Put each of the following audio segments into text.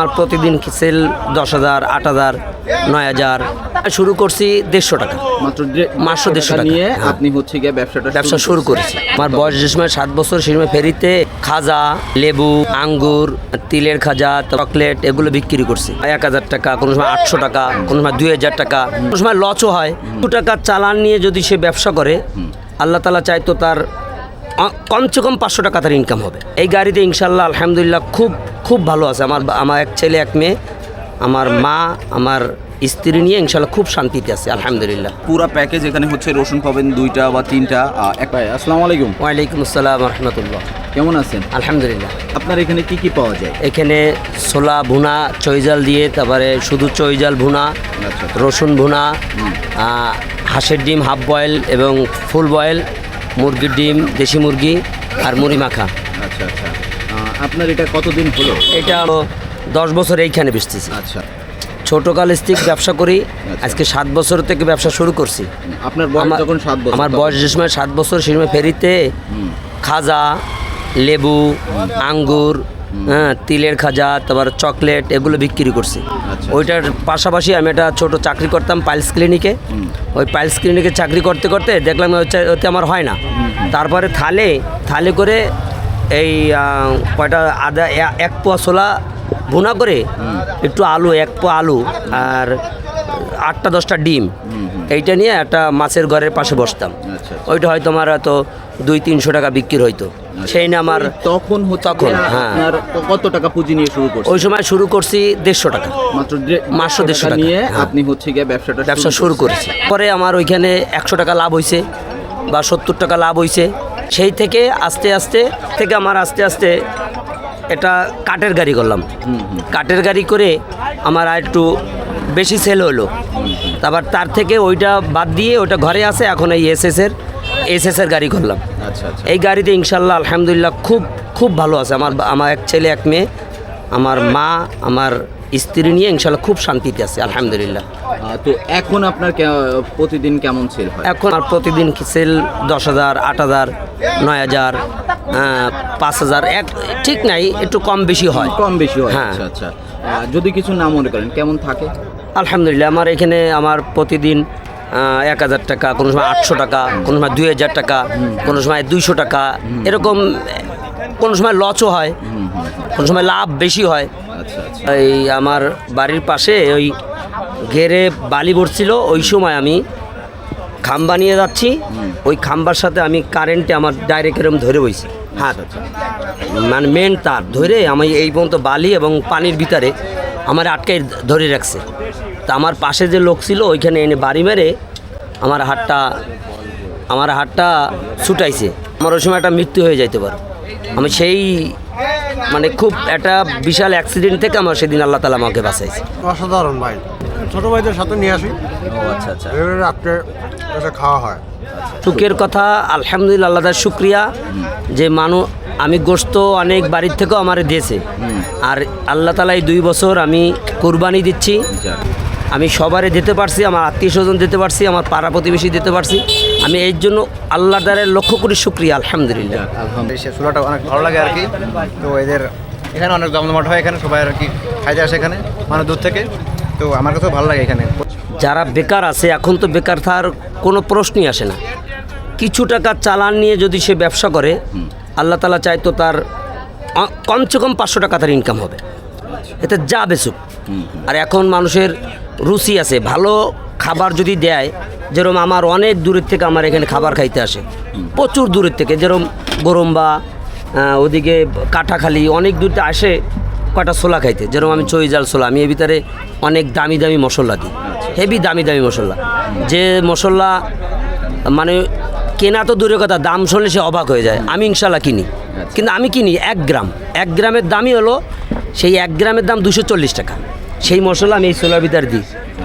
আমার প্রতিদিন সেল দশ হাজার আট হাজার নয় হাজার? শুরু করছি দেড়শো টাকা। মাত্র মাত্র দেড়শো টাকা। নিয়ে হ্যাঁ। আপনি হচ্ছে গিয়ে ব্যবসাটা ব্যবসা শুরু করেছি। আমার বয়স যে সময় সাত বছর সেই সময় ফেরিতে খাজা লেবু আঙ্গুর তিলের খাজা চকলেট এগুলো বিক্রি করছি। এক হাজার টাকা কোনো সময় আটশো টাকা কোনো সময় দুই হাজার টাকা কোনো সময় লচও হয়। দু টাকা চালান নিয়ে যদি সে ব্যবসা করে আল্লাহ তালা চাইতো তার কমসে কম পাঁচশো টাকা তার ইনকাম হবে। এই গাড়িতে ইনশাল্লাহ আলহামদুলিল্লাহ খুব খুব ভালো আছে। আমার আমার এক ছেলে এক মেয়ে আমার মা আমার স্ত্রী নিয়ে ইনশাল্লাহ খুব শান্তিতে আছে আলহামদুলিল্লাহ। পুরো প্যাকেজ এখানে হচ্ছে রসুন পাবেন দুইটা বা তিনটা। আহ, এক আসসালামু আলাইকুম। ওয়ালাইকুম আসসালাম রহমতুল্লাহ। কেমন আছেন? আলহামদুলিল্লাহ। আপনার এখানে কি কি পাওয়া যায়? এখানে ছোলা ভুনা চৈজাল দিয়ে তারপরে শুধু চৈজাল ভুনা আচ্ছা। রসুন ভুনা হাঁসের ডিম হাফ বয়েল এবং ফুল বয়েল মুরগির ডিম দেশি মুরগি আর মুড়ি মাখা। আচ্ছা আচ্ছা। আপনার এটা কতদিন হলো? এটা দশ বছর এইখানে বেচতেছি। আচ্ছা। ছোটোকাল থেকে ব্যবসা করি আজকে সাত বছর থেকে ব্যবসা শুরু করছি। আপনার বয়স আমার- যখন সাত বছর আমার বয়স যে সময় সাত বছর সেই সময় ফেরিতে খাজা লেবু আঙ্গুর হ্যাঁ তিলের খাজা তারপর চকলেট এগুলো বিক্রি করছি। আচ্ছা। ওইটার পাশাপাশি আমি একটা ছোট চাকরি করতাম পাইলস ক্লিনিকে। ওই পাইলস ক্লিনিকে চাকরি করতে করতে দেখলাম ওতে আমার হয় না। তারপরে থালে থালে করে এই কয়টা আদা এক পোয়া ছোলা ভুনা করে একটু আলু এক পোয়া আলু আর আটটা দশটা ডিম। এইটা নিয়ে একটা মাছের ঘরের পাশে বসতাম। আচ্ছা, আচ্ছা। ওইটা হয়তো আমার হয়তো দুই তিনশো টাকা বিক্রি হইতো। সেই না আমার তখন তখন, হ্যাঁ। কত টাকা পুঁজি নিয়ে শুরু করছেন? ওই সময় শুরু করছি দেড়শো টাকা। মাত্র মাত্র দেড়শো টাকা, নিয়ে হ্যাঁ। আপনি হচ্ছে গিয়ে ব্যবসাটা ব্যবসা শুরু করেছি। পরে আমার ওইখানে একশো টাকা লাভ হয়েছে বা সত্তর টাকা লাভ হয়েছে সেই থেকে আস্তে আস্তে থেকে আমার আস্তে আস্তে এটা কাঠের গাড়ি করলাম। কাঠের গাড়ি করে আমার আর একটু বেশি সেল হলো। তারপর তার থেকে ওইটা বাদ দিয়ে ওইটা ঘরে আসে এখন এই এসএসের এসএসের গাড়ি করলাম। আচ্ছা আচ্ছা। এই গাড়িতে ইনশাল্লাহ আলহামদুলিল্লাহ খুব খুব ভালো আছে। আমার আমার এক ছেলে এক মেয়ে আমার মা আমার স্ত্রী নিয়ে ইনশাল্লাহ খুব শান্তিতে আছে আলহামদুলিল্লাহ। তো এখন আপনার প্রতিদিন কেমন সেল হয়? এখন আর প্রতিদিন সেল দশ হাজার আট হাজার নয় হাজার পাঁচ হাজার এক ঠিক নাই একটু কম বেশি হয়। কম বেশি হয় হ্যাঁ। আচ্ছা আচ্ছা। যদি কিছু না মনে করেন কেমন থাকে? আলহামদুলিল্লাহ আমার এখানে আমার প্রতিদিন এক হাজার টাকা কোনো সময় আটশো টাকা কোনো সময় দুই হাজার টাকা কোনো সময় দুইশো টাকা এরকম কোনো সময় লচও হয় কোনো সময় লাভ বেশি হয়। এই আমার বাড়ির পাশে ওই ঘেরে বালি পড়ছিল ওই সময় আমি খাম্বা নিয়ে যাচ্ছি। ওই খাম্বার সাথে আমি কারেন্টে আমার ডাইরেক্ট এরকম ধরে বইছি। হাত আচ্ছা মানে মেন তার ধরে আমি এই পর্যন্ত বালি এবং পানির ভিতরে আমার আটকে ধরে রাখছে। তা আমার পাশে যে লোক ছিল ওইখানে এনে বাড়ি মেরে আমার হাতটা আমার হাতটা ছুটাইছে। আমার ওই সময় একটা মৃত্যু হয়ে যাইতে পারে। আমি সেই মানে খুব একটা বিশাল অ্যাক্সিডেন্ট থেকে আমার সেদিন আল্লাহ তালা আমাকে বাঁচাইছে। অসাধারণ ভাই। ছোট ভাইদের সাথে নিয়ে আসি। আচ্ছা আচ্ছা। রাত্রে খাওয়া হয়। সুখের কথা আলহামদুলিল্লাহ আল্লাহ শুক্রিয়া যে মানুষ আমি গোস্ত অনেক বাড়ির থেকেও আমার দিয়েছে। আর আল্লাহ তালা এই দুই বছর আমি কোরবানি দিচ্ছি। আমি সবারে দিতে পারছি আমার আত্মীয় স্বজন দিতে পারছি আমার পাড়া প্রতিবেশী দিতে পারছি। আমি এই জন্য আল্লাহ দ্বারে লক্ষ্য করি শুক্রিয়া আলহামদুলিল্লাহ। আলহামদুলিল্লাহ অনেক ভালো লাগে আর কি। তো এদের এখানে অনেক জমজমাট হয় এখানে সবাই আর কি খাইতে আসে এখানে মানে দূর থেকে। তো আমার কাছেও ভালো লাগে এখানে। যারা বেকার আছে এখন তো বেকার থাকার কোনো প্রশ্নই আসে না। কিছু টাকা চালান নিয়ে যদি সে ব্যবসা করে আল্লাহ তালা চাইতো তার অ- কমসে কম পাঁচশো টাকা তার ইনকাম হবে। এতে যা বেসুক আর এখন মানুষের রুচি আছে, ভালো খাবার যদি দেয় যেরকম আমার অনেক দূরের থেকে আমার এখানে খাবার খাইতে আসে। প্রচুর দূরের থেকে যেরকম গরমবা ওদিকে কাঠাখালি, অনেক দূরতে আসে কটা ছোলা খাইতে। যেরকম আমি চৈজাল ছোলা, আমি এর ভিতরে অনেক দামি দামি মশলা দিই। হেভি দামি দামি মশলা। যে মশলা মানে কেনা তো দূরের কথা, দাম শুনলে সে অবাক হয়ে যায়। আমি ইনশাল্লাহ কিনি। কিন্তু আমি কিনি এক গ্রাম। এক গ্রামের দামই হলো সেই এক গ্রামের দাম দুশো চল্লিশ টাকা। সেই মশলা আমি এই চোলার ভিতর দিই।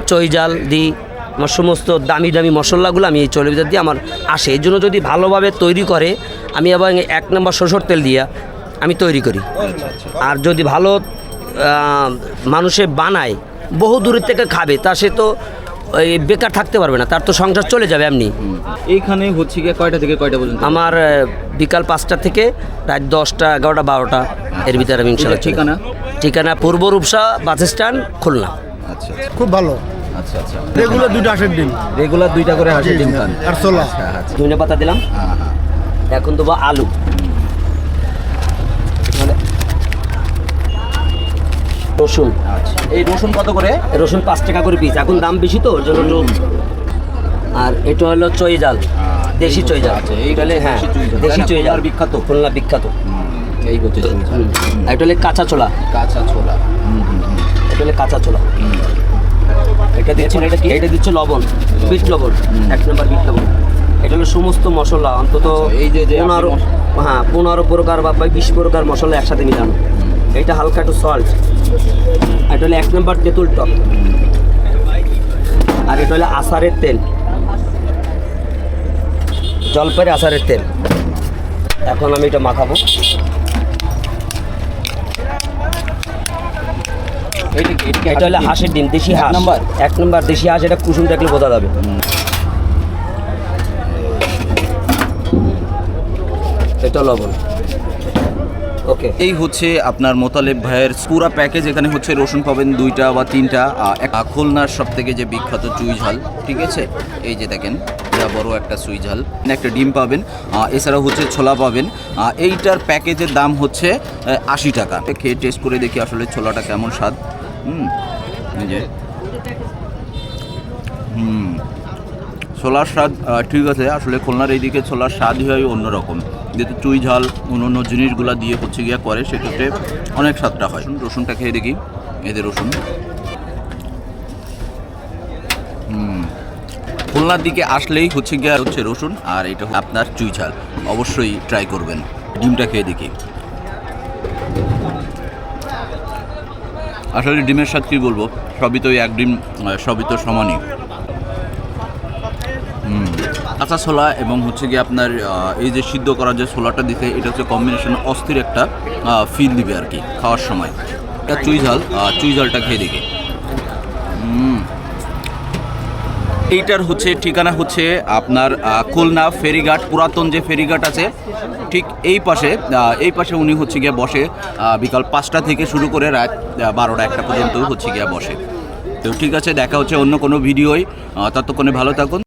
চই জাল দিই, আমার সমস্ত দামি দামি মশলাগুলো আমি এই চোলের ভিতর দিয়ে আমার আসে। এই জন্য যদি ভালোভাবে তৈরি করে, আমি আবার এক নম্বর সরষের তেল দিয়া আমি তৈরি করি। আর যদি ভালো মানুষে বানায়, বহু দূরের থেকে খাবে, তা সে তো বেকার থাকতে পারবে না তার তো সংসার চলে যাবে এমনি। এইখানে হচ্ছে গিয়ে কয়টা থেকে কয়টা পর্যন্ত? আমার বিকাল পাঁচটা থেকে রাত দশটা এগারোটা বারোটা এর ভিতরে আমি ইনশাল্লাহ ঠিকানা? ঠিকানা পূর্ব রূপসা বাস স্ট্যান্ড খুলনা। আচ্ছা খুব ভালো। আচ্ছা আচ্ছা। আসের ডিম। রেগুলার দুইটা করে হাঁসের ডিম খান। আর ছোলা। আচ্ছা আচ্ছা। ধনে পাতা দিলাম। হ্যাঁ, হ্যাঁ। এখন দেবো আলু। রসুন। আচ্ছা এই রসুন কত করে? রসুন পাঁচ টাকা করে পিস এখন দাম বেশি তো ওর জন্য একটু আর এটা হলো চই জাল দেশি চই জাল। আচ্ছা, এইটা হলে হ্যাঁ দেশি চই জাল, বিখ্যাত। খুলনা বিখ্যাত। এই হচ্ছে এটা হলে কাঁচা ছোলা। কাঁচা ছোলা। এটা হলে কাঁচা ছোলা। এটা দিচ্ছে এটা কি? এটা দিচ্ছে লবণ বিট লবণ। এক নম্বর বিট লবণ। এটা হলো সমস্ত মশলা অন্তত আচ্ছা, এই যে- পনেরো হ্যাঁ পনেরো প্রকার বা বা বিশ প্রকার মশলা একসাথে মিলানো। এটা হালকা একটু সল্ট এটা হলো এক নম্বর তেঁতুল টক। আর এটা হলো আচারের তেল। জলপাইয়ের আচারের তেল। এখন আমি এটা মাখাবো। এটা হলো হাঁসের ডিম দেশি হাঁস। নাম্বার? এক নম্বর দেশি হাঁস এটা কুসুম দেখলে বোঝা যাবে। এটা লবণ। ওকে এই হচ্ছে আপনার মোতালেব ভাইয়ের পুরা প্যাকেজ এখানে হচ্ছে রসুন পাবেন দুইটা বা তিনটা খুলনার সব থেকে যে বিখ্যাত চুই ঝাল, ঠিক আছে? এই যে দেখেন এটা বড় একটা চুই ঝাল একটা ডিম পাবেন এছাড়াও হচ্ছে ছোলা পাবেন এইটার প্যাকেজের দাম হচ্ছে আশি টাকা। খেয়ে টেস্ট করে দেখি আসলে ছোলাটা কেমন স্বাদ। হুম যে। হুম ছোলার স্বাদ ঠিক আছে, আসলে খুলনার এইদিকে ছোলার স্বাদই হয় অন্যরকম। যেহেতু চুই ঝাল অন্য অন্য জিনিসগুলো দিয়ে হচ্ছে গিয়া করে, সেক্ষেত্রে অনেক স্বাদটা হয়। রসুনটা খেয়ে দেখি এদের রসুন। খুলনার দিকে আসলেই হচ্ছে গিয়া হচ্ছে রসুন, আর এটা আপনার চুই ঝাল। অবশ্যই ট্রাই করবেন, ডিমটা খেয়ে দেখি। আসলে ডিমের স্বাদ কী বলব? সবই তো এক ডিম সবই তো সমানই। কাঁচা ছোলা এবং হচ্ছে গিয়ে আপনার এই যে সিদ্ধ করা যে ছোলাটা দিতে এটা হচ্ছে কম্বিনেশন অস্থির একটা ফিল দিবে আর কি খাওয়ার সময়। এটা চুই ঝাল চুই ঝালটা খেয়ে দেখি। এইটার হচ্ছে ঠিকানা হচ্ছে আপনার খুলনা ফেরিঘাট পুরাতন যে ফেরিঘাট আছে ঠিক এই পাশে এই পাশে উনি হচ্ছে গিয়ে বসে বিকাল পাঁচটা থেকে শুরু করে রাত বারোটা একটা পর্যন্ত হচ্ছে গিয়ে বসে। তো ঠিক আছে দেখা হচ্ছে অন্য কোনো ভিডিওয় আহ, ততক্ষণে ভালো থাকুন।